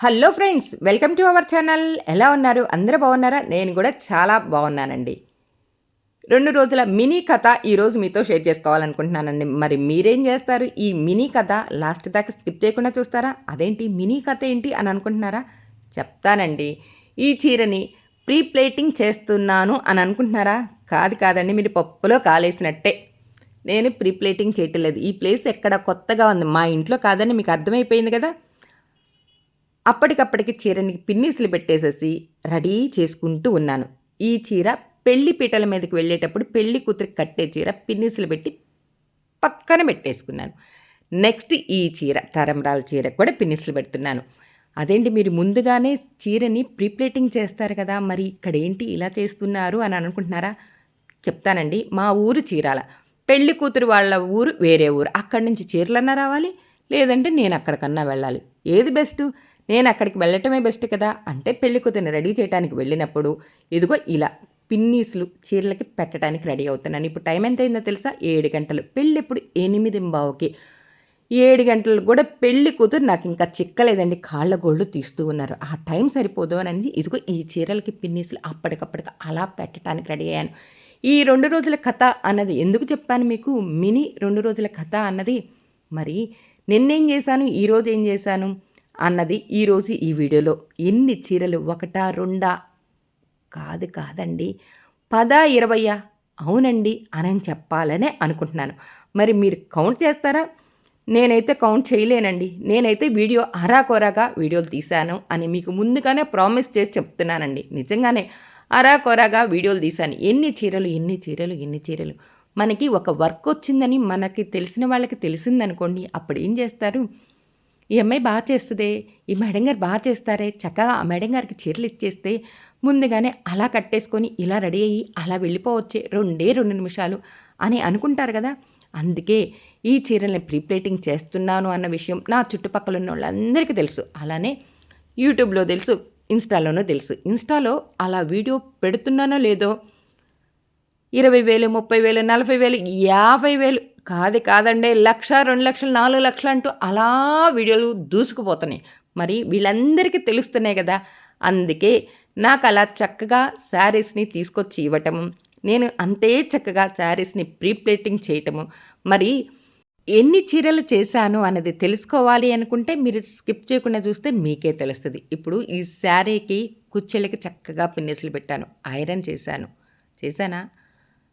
Hello friends welcome to our channel. ఎలా ఉన్నారు? అందరూ బాగున్నారా? నేను కూడా చాలా బాగున్నానండి. రెండు రోజుల మినీ కథ ఈరోజు మీతో షేర్ చేసుకోవాలనుకుంటున్నానండి. మరి మీరేం చేస్తారు? ఈ మినీ కథ లాస్ట్ దాకా స్కిప్ చేయకుండా చూస్తారా? అదేంటి మినీ కథ ఏంటి అని అనుకుంటున్నారా? చెప్తానండి. ఈ చీరని ప్రీ ప్లేటింగ్ చేస్తున్నాను అని అనుకుంటున్నారా? కాదు కాదండి మీరు పప్పులో కాలేసినట్టే. నేను ప్రీ ప్లేటింగ్ చేయటం లేదు ఈ ప్లేస్ ఎక్కడ కొత్తగా ఉంది? మా ఇంట్లో కాదని మీకు అర్థమైపోయింది కదా? అప్పటికప్పటికి చీరని పిన్నీసులు పెట్టేసేసి రెడీ చేసుకుంటూ ఉన్నాను. ఈ చీర పెళ్ళి పీటల మీదకి వెళ్ళేటప్పుడు పెళ్ళి కూతురికి కట్టే చీర పిన్నీసులు పెట్టి పక్కన పెట్టేసుకున్నాను. నెక్స్ట్ ఈ చీర తరంరాల చీర కూడా పిన్నిస్లు పెడుతున్నాను. అదేంటి మీరు ముందుగానే చీరని ప్రీప్లేటింగ్ చేస్తారు కదా మరి ఇక్కడ ఏంటి ఇలా చేస్తున్నారు అని అనుకుంటున్నారా? చెప్తానండి మా ఊరు చీరాల. పెళ్ళి కూతురు వాళ్ళ ఊరు వేరే ఊరు. అక్కడి నుంచి చీరలన్నా రావాలి లేదంటే నేను అక్కడికన్నా వెళ్ళాలి. ఏది బెస్ట్? నేను అక్కడికి వెళ్ళటమే బెస్ట్ కదా అంటే పెళ్ళి కూతురిని రెడీ చేయడానికి వెళ్ళినప్పుడు ఇదిగో ఇలా పిన్నీసులు చీరలకి పెట్టడానికి రెడీ అవుతున్నాను. ఇప్పుడు టైం ఎంత అయిందో తెలుసా? ఏడు గంటలు. పెళ్ళి ఇప్పుడు ఎనిమిది బావుకి. ఏడు గంటలు కూడా పెళ్ళి కూతురు నాకు ఇంకా చిక్కలేదండి. కాళ్ళ గోళ్ళు తీస్తూ ఉన్నారు. ఆ టైం సరిపోదు అని ఇదిగో ఈ చీరలకి పిన్నీసులు అప్పటికప్పటికి అలా పెట్టడానికి రెడీ అయ్యాను. ఈ రెండు రోజుల కథ అన్నది ఎందుకు చెప్పాను మీకు? మినీ రెండు రోజుల కథ అన్నది. మరి నిన్నేం చేశాను? ఈరోజు ఏం చేశాను? అన్నది ఈరోజు ఈ వీడియోలో. ఎన్ని చీరలు ఒకటా రెండా? కాదు కాదండి. పదా ఇరవయ్యా? అవునండి అని చెప్పాలనే అనుకుంటున్నాను. మరి మీరు కౌంట్ చేస్తారా? నేనైతే కౌంట్ చేయలేనండి. నేనైతే వీడియో అరాకొరాగా వీడియోలు తీశాను అని మీకు ముందుగానే ప్రామిస్ చేసి చెప్తున్నానండి. నిజంగానే అరాకొరాగా వీడియోలు తీశాను. ఎన్ని చీరలు ఎన్ని చీరలు ఎన్ని చీరలు? మనకి ఒక వర్క్ వచ్చిందని మనకి తెలిసిన వాళ్ళకి తెలిసిందనుకోండి అప్పుడు ఏం చేస్తారు? ఈ అమ్మాయి బాగా చేస్తుంది ఈ మేడం గారు బాగా చేస్తారే చక్కగా ఆ మేడం గారికి చీరలు ఇచ్చేస్తే ముందుగానే అలా కట్టేసుకొని ఇలా రెడీ అయ్యి అలా వెళ్ళిపోవచ్చే రెండే రెండు నిమిషాలు అని అనుకుంటారు కదా. అందుకే ఈ చీరల్ని ప్రీప్లేటింగ్ చేస్తున్నాను అన్న విషయం నా చుట్టుపక్కల ఉన్న వాళ్ళందరికీ తెలుసు. అలానే యూట్యూబ్లో తెలుసు ఇన్స్టాలోనూ తెలుసు. ఇన్స్టాలో అలా వీడియో పెడుతున్నానో లేదో ఇరవై వేలు ముప్పై వేలు నలభై వేలు యాభై వేలు కాదు కాదండి లక్ష రెండు లక్షలు నాలుగు లక్షలు అంటూ అలా వీడియోలు దూసుకుపోతున్నాయి. మరి వీళ్ళందరికీ తెలుస్తున్నాయి కదా. అందుకే నాకు అలా చక్కగా శారీస్ని తీసుకొచ్చి ఇవ్వటము నేను అంతే చక్కగా శారీస్ని ప్రీప్లేటింగ్ చేయటము. మరి ఎన్ని చీరలు చేశాను అన్నది తెలుసుకోవాలి అనుకుంటే మీరు స్కిప్ చేయకుండా చూస్తే మీకే తెలుస్తుంది. ఇప్పుడు ఈ శారీకి కుచ్చెలకి చక్కగా పిన్నెసులు పెట్టాను. ఐరన్ చేశాను. చేశానా?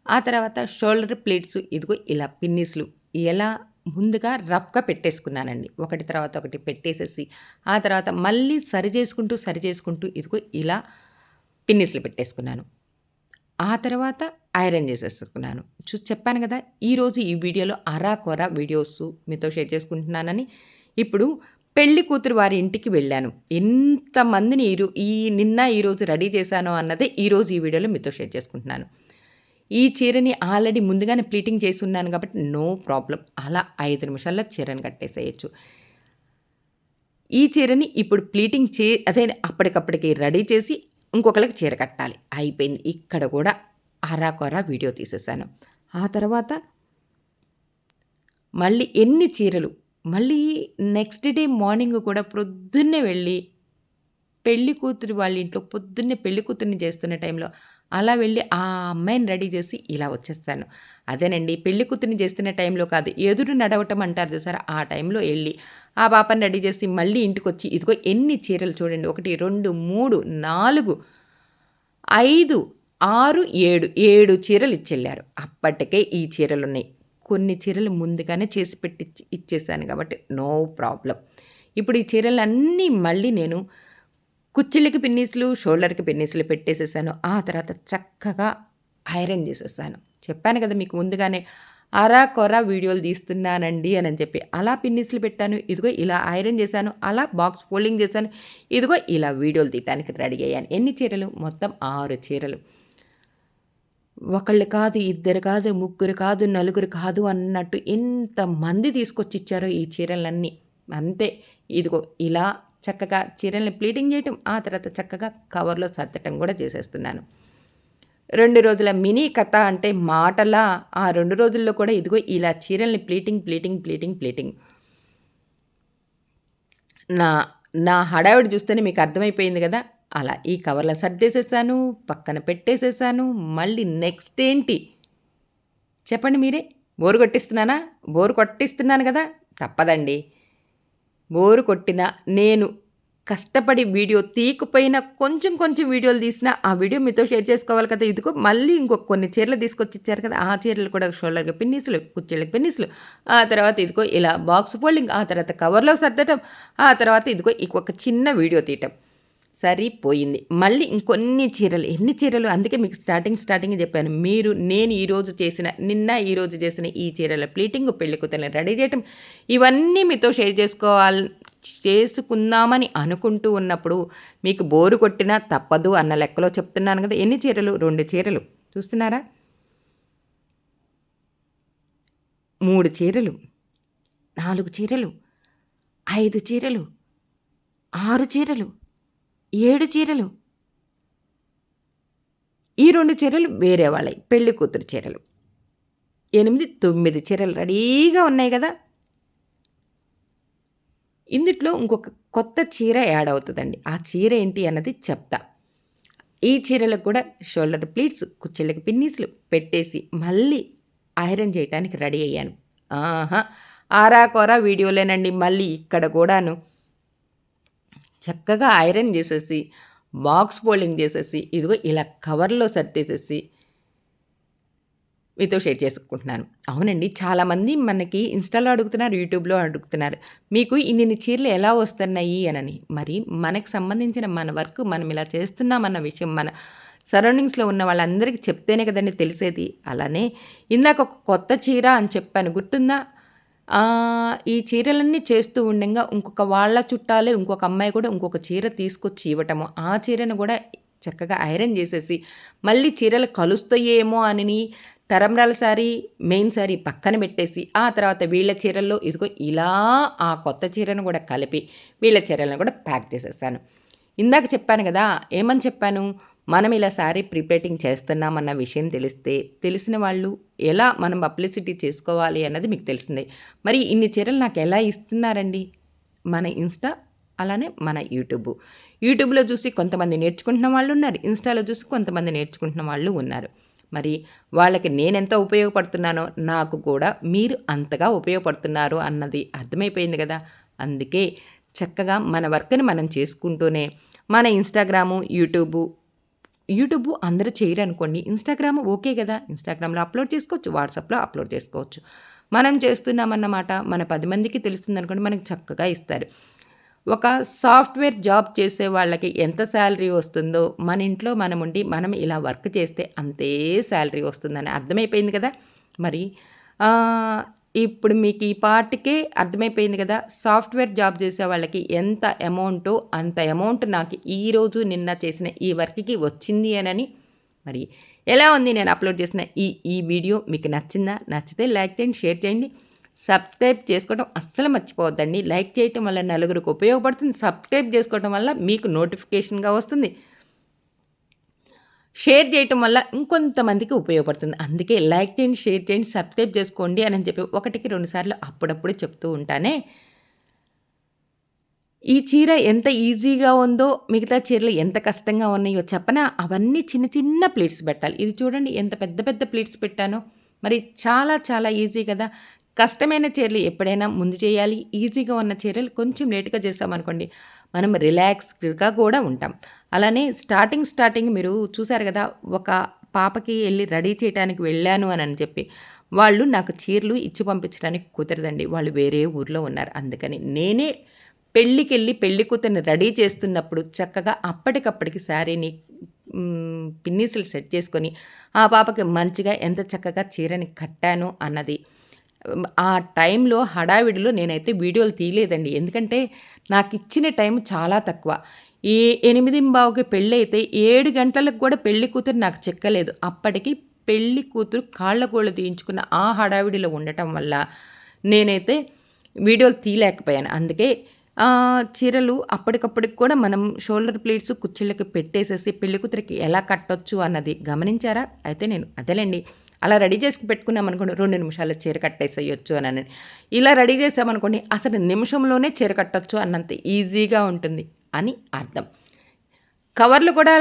ఆ తర్వాత షోల్డర్ ప్లేట్స్ ఇదిగో ఇలా పిన్నిస్లు ఎలా ముందుగా రఫ్గా పెట్టేసుకున్నానండి. ఒకటి తర్వాత ఒకటి పెట్టేసేసి ఆ తర్వాత మళ్ళీ సరి చేసుకుంటూ సరి చేసుకుంటూ ఇదిగో ఇలా పిన్నిస్లు పెట్టేసుకున్నాను. ఆ తర్వాత ఐరన్ చేసేసుకున్నాను. చూ చెప్పాను కదా ఈరోజు ఈ వీడియోలో అరా కొర వీడియోస్ మీతో షేర్ చేసుకుంటున్నానని ఇప్పుడు పెళ్ళి కూతురు వారి ఇంటికి వెళ్ళాను. ఎంతమందిని ఈ ఈ నిన్న ఈరోజు రెడీ చేశాను అన్నదే ఈరోజు ఈ వీడియోలో మీతో షేర్ చేసుకుంటున్నాను. ఈ చీరని ఆల్రెడీ ముందుగానే ప్లీటింగ్ చేసి ఉన్నాను కాబట్టి నో ప్రాబ్లం. అలా ఐదు నిమిషాల్లో చీరని కట్టేసేయచ్చు. ఈ చీరని ఇప్పుడు ప్లీటింగ్ చే అదే అప్పటికప్పటికి రెడీ చేసి ఇంకొకరికి చీర కట్టాలి. అయిపోయింది. ఇక్కడ కూడా అరాకొరా వీడియో తీసేసాను. ఆ తర్వాత మళ్ళీ ఎన్ని చీరలు? మళ్ళీ నెక్స్ట్ డే మార్నింగ్ కూడా ప్రొద్దున్నే వెళ్ళి పెళ్ళి కూతురు వాళ్ళ ఇంట్లో పొద్దున్నే పెళ్ళి కూతుర్ని చేస్తున్న టైంలో అలా వెళ్ళి ఆ అమ్మాయిని రెడీ చేసి ఇలా వచ్చేస్తాను. అదేనండి పెళ్ళి కూతురిని చేస్తున్న టైంలో కాదు ఎదురు నడవటం అంటారు చూసారా? ఆ టైంలో వెళ్ళి ఆ పాపని రెడీ చేసి మళ్ళీ ఇంటికి వచ్చి ఇదిగో ఎన్ని చీరలు చూడండి ఒకటి రెండు మూడు నాలుగు ఐదు ఆరు ఏడు ఏడు చీరలు ఇచ్చెళ్ళారు. అప్పటికే ఈ చీరలు ఉన్నాయి కొన్ని చీరలు ముందుగానే చేసి పెట్టి ఇచ్చేసాను కాబట్టి నో ప్రాబ్లం. ఇప్పుడు ఈ చీరలన్నీ మళ్ళీ నేను కుచ్చిళ్ళకి పిన్నీసులు షోల్డర్కి పిన్నీసులు పెట్టేసేసాను. ఆ తర్వాత చక్కగా ఐరన్ చేసేసాను. చెప్పాను కదా మీకు ముందుగానే అరా కొర వీడియోలు తీస్తున్నానండి అని చెప్పి. అలా పిన్నిస్లు పెట్టాను. ఇదిగో ఇలా ఐరన్ చేశాను. అలా బాక్స్ ఫోల్డింగ్ చేశాను. ఇదిగో ఇలా వీడియోలు తీయడానికి రెడీ అయ్యాను. ఎన్ని చీరలు? మొత్తం ఆరు చీరలు. ఒకళ్ళు కాదు ఇద్దరు కాదు ముగ్గురు కాదు నలుగురు కాదు అన్నట్టు ఎంతమంది తీసుకొచ్చి ఇచ్చారో ఈ చీరలన్నీ. అంతే. ఇదిగో ఇలా చక్కగా చీరల్ని ప్లీటింగ్ చేయటం ఆ తర్వాత చక్కగా కవర్లో సర్దటం కూడా చేసేస్తున్నాను. రెండు రోజుల మినీ కథ అంటే మాటలా ఆ రెండు రోజుల్లో కూడా ఇదిగో ఇలా చీరల్ని ప్లీటింగ్ ప్లీటింగ్ ప్లీటింగ్ ప్లీటింగ్ నా నా హడావిడి చూస్తేనే మీకు అర్థమైపోయింది కదా? అలా ఈ కవర్లో సర్దేసేసాను పక్కన పెట్టేసేసాను మళ్ళీ నెక్స్ట్ ఏంటి? చెప్పండి మీరే. బోరు కొట్టిస్తున్నానా? బోరు కొట్టిస్తున్నాను కదా? తప్పదండి. బోరు కొట్టిన నేను కష్టపడి వీడియో తీయకపోయినా కొంచెం కొంచెం వీడియోలు తీసినా ఆ వీడియో మీతో షేర్ చేసుకోవాలి కదా. ఇదిగో మళ్ళీ ఇంకొక కొన్ని చీరలు తీసుకొచ్చి ఇచ్చారు కదా. ఆ చీరలు కూడా షోల్డర్కి పిన్నీసులు కుర్చీలకు పిన్నీసులు. ఆ తర్వాత ఇదిగో ఇలా బాక్స్ ఫోల్డింగ్ ఆ తర్వాత కవర్లో సర్దటం ఆ తర్వాత ఇదిగో ఇంకొక చిన్న వీడియో తీయటం. సరిపోయింది. మళ్ళీ ఇంకొన్ని చీరలు ఎన్ని చీరలు? అందుకే మీకు స్టార్టింగ్ స్టార్టింగ్ చెప్పాను. మీరు నేను ఈరోజు చేసిన నిన్న ఈరోజు చేసిన ఈ చీరల ప్లీటింగ్ పెళ్ళి కూతుర్ని రెడీ చేయటం ఇవన్నీ మీతో షేర్ చేసుకోవాలి చేసుకుందామని అనుకుంటూ ఉన్నప్పుడు మీకు బోరు కొట్టినా తప్పదు అన్న లెక్కలో చెప్తున్నాను కదా. ఎన్ని చీరలు? రెండు చీరలు. చూస్తున్నారా? మూడు చీరలు నాలుగు చీరలు ఐదు చీరలు ఆరు చీరలు ఏడు చీరలు. ఈ రెండు చీరలు వేరే వాళ్ళవి పెళ్ళి కూతురు చీరలు. ఎనిమిది తొమ్మిది చీరలు రెడీగా ఉన్నాయి కదా. ఇందుట్లో ఇంకొక కొత్త చీర యాడ్ అవుతుందండి. ఆ చీర ఏంటి అన్నది చెప్తా. ఈ చీరలకు కూడా షోల్డర్ ప్లీట్స్ కుచ్చెళ్ళకి పిన్నీసులు పెట్టేసి మళ్ళీ ఐరన్ చేయడానికి రెడీ అయ్యాను. ఆహా ఆరా కోరా వీడియోలేనండి మళ్ళీ ఇక్కడ కూడాను. చక్కగా ఐరన్ చేసేసి బాక్స్ ఫోల్డింగ్ చేసేసి ఇదిగో ఇలా కవర్లో సర్దేసేసి మీతో షేర్ చేసుకుంటున్నాను. అవునండి చాలామంది మనకి ఇన్స్టాలో అడుగుతున్నారు యూట్యూబ్లో అడుగుతున్నారు మీకు ఇన్ని చీరలు ఎలా వస్తున్నాయి? అనని. మరి మనకు సంబంధించిన మన వర్క్ మనం ఇలా చేస్తున్నామన్న విషయం మన సరౌండింగ్స్లో ఉన్న వాళ్ళందరికీ చెప్తేనే కదండి తెలిసేది. అలానే ఇందాక ఒక కొత్త చీర అని చెప్పాను గుర్తుందా? ఈ చీరలన్నీ చేస్తూ ఉండగా ఇంకొక వాళ్ళ చుట్టాలే ఇంకొక అమ్మాయి కూడా ఇంకొక చీర తీసుకొచ్చి ఇవ్వటము. ఆ చీరను కూడా చక్కగా ఐరన్ చేసేసి మళ్ళీ చీరలు కలుస్తాయేమో అని తరంరాల శారీ మెయిన్ శారీ పక్కన పెట్టేసి ఆ తర్వాత వీళ్ళ చీరల్లో ఇదిగో ఇలా ఆ కొత్త చీరను కూడా కలిపి వీళ్ళ చీరలను కూడా ప్యాక్ చేసేసాను. ఇందాక చెప్పాను కదా ఏమని చెప్పాను? మనం ఇలా శారీ ప్రిపేటింగ్ చేస్తున్నామన్న విషయం తెలిస్తే తెలిసిన వాళ్ళు ఎలా మనం పబ్లిసిటీ చేసుకోవాలి అన్నది మీకు తెలిసిందే. మరి ఇన్ని చీరలు నాకు ఎలా ఇస్తున్నారండి? మన ఇన్స్టా అలానే మన యూట్యూబ్. యూట్యూబ్లో చూసి కొంతమంది నేర్చుకుంటున్న వాళ్ళు ఉన్నారు. ఇన్స్టాలో చూసి కొంతమంది నేర్చుకుంటున్న వాళ్ళు ఉన్నారు. మరి వాళ్ళకి నేనెంత ఉపయోగపడుతున్నానో నాకు కూడా మీరు అంతగా ఉపయోగపడుతున్నారు అన్నది అర్థమైపోయింది కదా. అందుకే చక్కగా మన వర్క్ని మనం చేసుకుంటూనే మన ఇన్స్టాగ్రాము యూట్యూబు యూట్యూబ్ అందరూ చేయరు అనుకోండి ఇన్స్టాగ్రామ్ ఓకే కదా ఇన్స్టాగ్రామ్లో అప్లోడ్ చేసుకోవచ్చు వాట్సాప్లో అప్లోడ్ చేసుకోవచ్చు. మనం చేస్తున్నామన్నమాట మన పది మందికి తెలుస్తుంది అనుకోండి మనకి చక్కగా ఇస్తారు. ఒక సాఫ్ట్వేర్ జాబ్ చేసే వాళ్ళకి ఎంత శాలరీ వస్తుందో మన ఇంట్లో మనం ఉండి మనం ఇలా వర్క్ చేస్తే అంతే శాలరీ వస్తుందని అర్థమైపోయింది కదా. మరి ఇప్పుడు మీకు ఈ పార్ట్కే అర్థమైపోయింది కదా సాఫ్ట్వేర్ జాబ్ చేసే వాళ్ళకి ఎంత అమౌంటో అంత అమౌంట్ నాకు ఈరోజు నిన్న చేసిన ఈ వర్క్కి వచ్చింది అనని మరి ఎలా ఉంది నేను అప్లోడ్ చేసిన ఈ ఈ వీడియో మీకు నచ్చిందా? నచ్చితే లైక్ చేయండి షేర్ చేయండి. సబ్స్క్రైబ్ చేసుకోవడం అస్సలు మర్చిపోవద్దండి. లైక్ చేయటం వల్ల నలుగురికి ఉపయోగపడుతుంది. సబ్స్క్రైబ్ చేసుకోవడం వల్ల మీకు నోటిఫికేషన్గా వస్తుంది. షేర్ చేయటం వల్ల ఇంకొంతమందికి ఉపయోగపడుతుంది. అందుకే లైక్ చేయండి షేర్ చేయండి సబ్స్క్రైబ్ చేసుకోండి అని చెప్పి ఒకటికి రెండుసార్లు అప్పుడప్పుడు చెప్తూ ఉంటానే. ఈ చీర ఎంత ఈజీగా ఉందో మిగతా చీరలు ఎంత కష్టంగా ఉన్నాయో చెప్పనా? అవన్నీ చిన్న చిన్న ప్లేట్స్ పెట్టాలి. ఇది చూడండి ఎంత పెద్ద పెద్ద ప్లేట్స్ పెట్టానో. మరి చాలా చాలా ఈజీ కదా. కష్టమైన చీరలు ఎప్పుడైనా ముందు చేయాలి ఈజీగా ఉన్న చీరలు కొంచెం లేట్గా చేస్తామనుకోండి మనం రిలాక్స్డ్గా కూడా ఉంటాం. అలానే స్టార్టింగ్ స్టార్టింగ్ మీరు చూసారు కదా ఒక పాపకి వెళ్ళి రెడీ చేయడానికి వెళ్ళాను అని అని చెప్పి వాళ్ళు నాకు చీరలు ఇచ్చి పంపించడానికి కుదరదండి. వాళ్ళు వేరే ఊర్లో ఉన్నారు. అందుకని నేనే పెళ్ళికెళ్ళి పెళ్ళి కూతుర్ని రెడీ చేస్తున్నప్పుడు చక్కగా అప్పటికప్పటికి శారీని పిన్నీసులు సెట్ చేసుకొని ఆ పాపకి మంచిగా ఎంత చక్కగా చీరని కట్టాను అన్నది ఆ టైంలో హడావిడిలో నేనైతే వీడియోలు తీయలేదండి. ఎందుకంటే నాకు ఇచ్చిన టైం చాలా తక్కువ. ఈ ఎనిమిది బావుకి పెళ్ళి అయితే ఏడు గంటలకు కూడా పెళ్ళి కూతురు నాకు చెక్కలేదు. అప్పటికి పెళ్ళి కూతురు కాళ్ళగోళ్ళు తీయించుకున్న ఆ హడావిడిలో ఉండటం వల్ల నేనైతే వీడియోలు తీయలేకపోయాను. అందుకే చీరలు అప్పటికప్పటికి కూడా మనం షోల్డర్ ప్లేట్స్ కుర్చీలకి పెట్టేసేసి పెళ్ళి కూతురికి ఎలా కట్టొచ్చు అన్నది గమనించారా? అయితే నేను అదేలేండి. అలా రెడీ చేసి పెట్టుకున్నాం అనుకోండి రెండు నిమిషాల్లో చీర కట్టేసేయచ్చు అని ఇలా రెడీ చేసామనుకోండి అసలు నిమిషంలోనే చీర కట్టొచ్చు అన్నంత ఈజీగా ఉంటుంది అని అర్థం. కవర్లు కూడా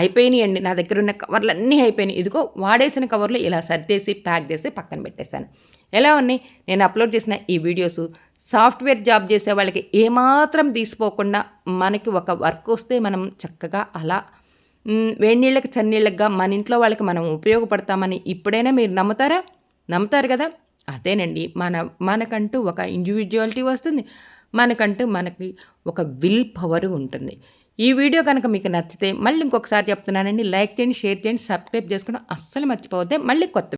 అయిపోయినాయండి నా దగ్గర ఉన్న కవర్లు అన్నీ అయిపోయినాయి. ఇదిగో వాడేసిన కవర్లు ఇలా సర్దేసి ప్యాక్ చేసి పక్కన పెట్టేశాను. ఎలా ఉన్నాయి? నేను అప్లోడ్ చేసిన ఈ వీడియోస్ సాఫ్ట్వేర్ జాబ్ చేసే వాళ్ళకి ఏమాత్రం తీసిపోకుండా మనకి ఒక వర్క్ వస్తే మనం చక్కగా అలా మ్, వేడి నీళ్ళకి మన ఇంట్లో వాళ్ళకి మనం ఉపయోగపడతామని ఇప్పుడైనా మీరు నమ్ముతారా? నమ్ముతారు కదా? అదేనండి. మన మనకంటూ ఒక ఇండివిజువాలిటీ వస్తుంది. మనకంటూ మనకి ఒక విల్ పవర్ ఉంటుంది. ఈ వీడియో కనుక మీకు నచ్చితే మళ్ళీ ఇంకొకసారి చెప్తున్నానండి. లైక్ చేయండి షేర్ చేయండి సబ్స్క్రైబ్ చేసుకోవడం అస్సలు మర్చిపోవద్దే. మళ్ళీ కొత్త